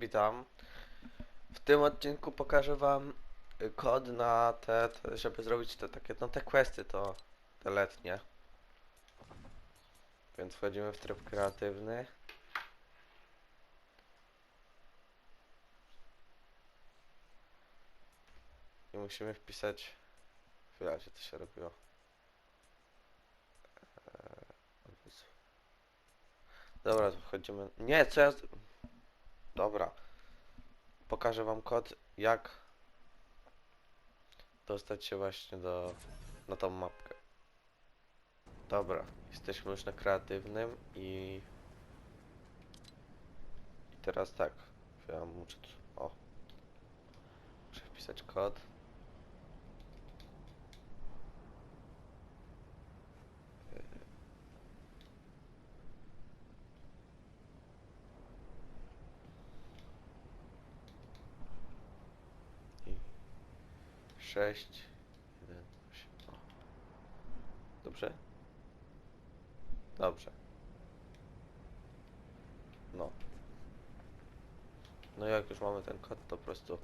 Witam. W tym odcinku pokażę wam y, kod na te, te żeby zrobić te takie, no te questy to te letnie. Więc wchodzimy w tryb kreatywny. I musimy wpisać... Chwila, gdzie to się robiło? Jezu. Dobra, to wchodzimy... Nie, co ja... Dobra. Pokażę wam kod, jak dostać się właśnie do... na tą mapkę. Dobra, jesteśmy już na kreatywnym i... I teraz tak. Ja muszę... O. Muszę wpisać kod. I 6, 1, 8. O. Dobrze? Dobrze. No. No jak już mamy ten kod, to po prostu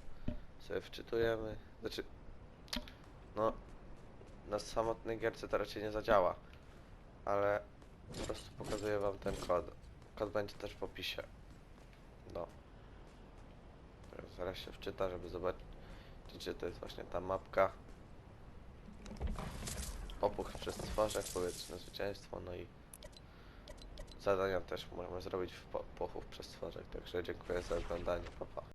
sobie wczytujemy. Znaczy, no, na samotnej gierce to raczej nie zadziała, ale po prostu pokazuję wam ten kod. Kod będzie też w opisie. No. Zaraz się wczyta, żeby zobaczyć, czy to jest właśnie ta mapka. Opuch przez stworzek, powietrzne zwycięstwo, no i zadania też możemy zrobić w po pochów przez stworzek, także dziękuję za oglądanie, pa pa.